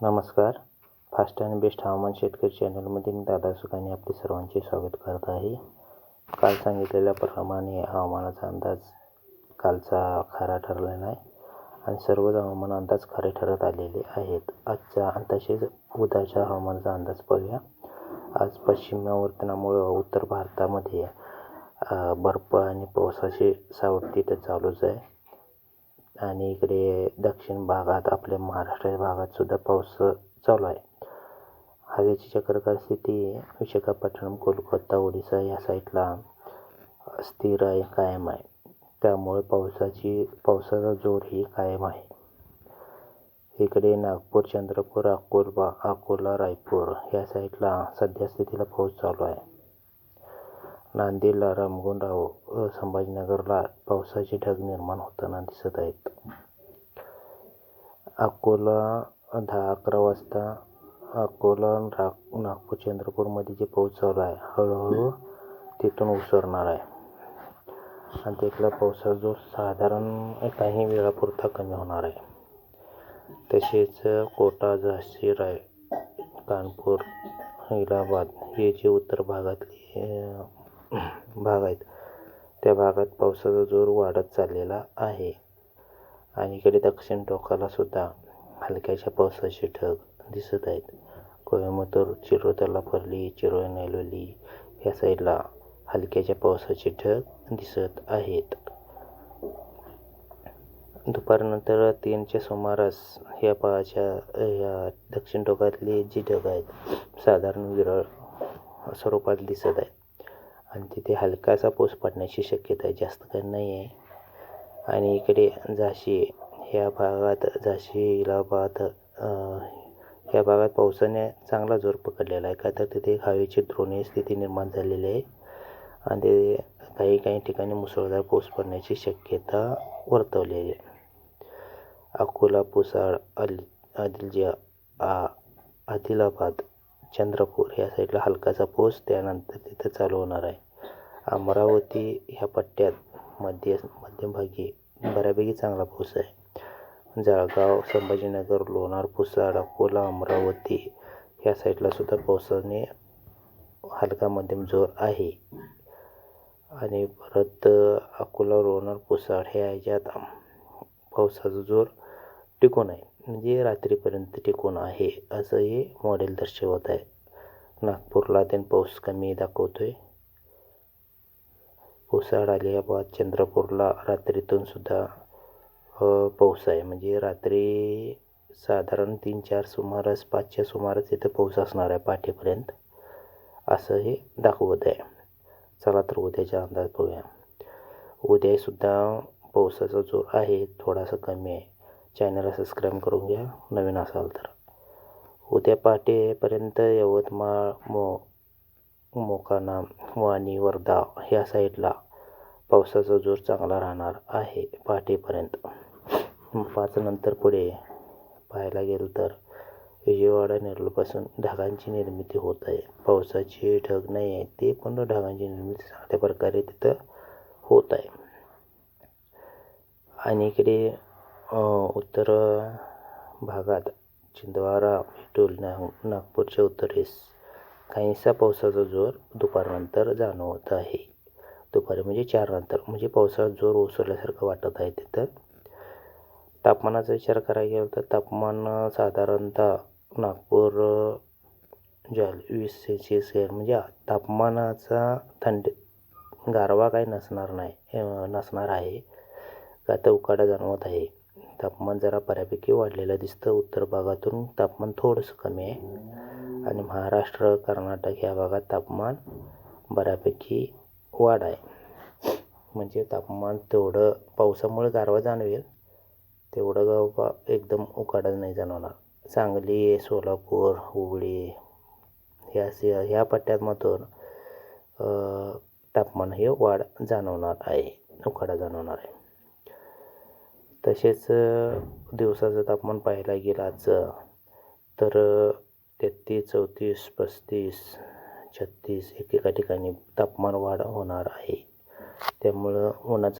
नमस्कार. Fast and best हवामान शेतकरी चॅनलमध्ये मी दादा सुखाने आपले सर्वांचे स्वागत करत आहे. काल सांगितलेल्याप्रमाणे हवामानाचा अंदाज कालचा खरा ठरलेला आहे आणि सर्वच हवामान अंदाज खरे ठरत आलेले आहेत. आजच्या तसेच उद्याच्या हवामानाचा अंदाज पाहूया. आज पश्चिमावर्तनामुळं उत्तर भारतामध्ये बर्फ आणि पावसाची सावट तिथं चालूच आहे. आणि इकडे दक्षिण भागात आपल्या महाराष्ट्र भागात सुद्धा पाऊस चालू आहे. हवेची चक्रकार स्थिती विशाखापट्टणम कोलकाता ओडिसा या साईडला स्थिर आहे कायम आहे. त्यामुळे पावसाची पावसाचा जोरही कायम आहे. इकडे नागपूर चंद्रपूर अकोलबा अकोला रायपूर या साईडला सध्या स्थितीला पाऊस चालू आहे. नांदेडला रामगुंडाव व संभाजीनगरला पावसाचे ढग निर्माण होताना दिसत आहेत. अकोला दहा अकरा वाजता अकोला रा नागपूर चंद्रपूरमध्ये जे पाऊस चालू आहे हळूहळू तिथून उसरणार आहे. आणि तिथला पावसाचा जो साधारण काही वेळापुरता कमी होणार आहे. तसेच कोटा झाशी राय कानपूर इलाहाबाद हे जे उत्तर भागातले भाग आहेत. त्या भागात पावसाचा जोर वाढत चाललेला आहे. आणि इकडे दक्षिण टोकाला सुद्धा हलक्याच्या पावसाचे ढग दिसत आहेत. कोयंबतूर चिरोतला परली चिरोळ नेलोली या साईडला हलक्याच्या पावसाचे ढग दिसत आहेत. दुपारनंतर तीनच्या सुमारास या पाहाच्या या दक्षिण टोकातले जी ढग आहेत साधारण विरळ स्वरूपात दिसत आहेत. आणि तिथे हलकासा पाऊस पडण्याची शक्यता आहे जास्त काही नाही आहे. आणि इकडे झाशी ह्या भागात झाशी इलाहाबाद ह्या भागात पावसाने चांगला जोर पकडलेला आहे. का तर तिथे हवेची द्रोणीय स्थिती निर्माण झालेली आहे. आणि ते काही काही ठिकाणी मुसळधार पाऊस पडण्याची शक्यता वर्तवलेली आहे. अकोला पुसाळ अल आदिलजा आ आदिलाबाद चंद्रपूर या साईडला हलकाचा पाऊस त्यानंतर तिथं चालू होणार आहे. अमरावती ह्या पट्ट्यात मध्य मध्यभागी बऱ्यापैकी चांगला पाऊस आहे. जळगाव संभाजीनगर लोणार पुसाड अकोला अमरावती ह्या साईडला सुद्धा पावसाने हलका मध्यम जोर आहे. आणि परत अकोला लोणार पुसाड ह्या ह्याच्यात पावसाचा जोर टिकून आहे. म्हणजे रात्रीपर्यंत टिकून आहे असं हे मॉडेल दर्शवत आहे नागपूरला त्यान पाऊस कमी दाखवतो आहे पुसाड आलियाबाद चंद्रपूरला रात्रीतून सुद्धा पाऊस आहे. म्हणजे रात्री साधारण तीन चार सुमारास पाचच्या सुमारास इथं पाऊस असणार आहे पाठीपर्यंत असं हे दाखवत आहे. चला तर उद्याचा अंदाज पाहूया. उद्यासुद्धा पावसाचा जोर आहे थोडासा कमी आहे. चॅनलला सबस्क्राईब करून घ्या. नवीन असाल तर. उद्या पहाटेपर्यंत यवतमाळ मो मोकाना वाणी वर्धा ह्या साईडला पावसाचा जोर चांगला राहणार आहे पहाटेपर्यंत. पाच नंतर पुढे पाहायला गेलं तर विजयवाडा नेरळपासून ढगांची निर्मिती होत आहे. पावसाचे ढग नाही आहे ते पण ढगांची निर्मिती चांगल्या प्रकारे तिथं होत आहे. आणि इकडे उत्तर भागात छिंदवारा भेटूल नाग नागपूरच्या उत्तरेस काहीसा पावसाचा जोर दुपारनंतर जाणवत आहे. दुपारी म्हणजे चार नंतर म्हणजे पावसाचा जोर ओसरल्यासारखं वाटत आहे तिथं. तापमानाचा विचार करायला गेला तर तापमान साधारणतः नागपूर जाल वीस सेल्सिअस म्हणजे तापमानाचा थंड गारवा काही नसणार नाही नसणार आहे. का तर उकाडा जाणवत आहे. तापमान जरा बऱ्यापैकी वाढलेलं दिसतं. उत्तर भागातून तापमान थोडंसं कमी आहे. आणि महाराष्ट्र कर्नाटक या भागात तापमान बऱ्यापैकी वाढ आहे. म्हणजे तापमान तेवढं पावसामुळे गारवा जाणवेल. तेवढं गाव एकदम उकाडा नाही जाणवणार. सांगली सोलापूर हुबळी ह्या स ह्या पट्ट्यामधून तापमान हे वाढ जाणवणार आहे. उकाडा जाणवणार आहे. तसेच दिवसाचं तापमान पाहायला गेलं आजचं तर तेहतीस चौतीस पस्तीस छत्तीस एकेका ठिकाणी तापमान वाढ होणार आहे. त्यामुळं उन्हाचं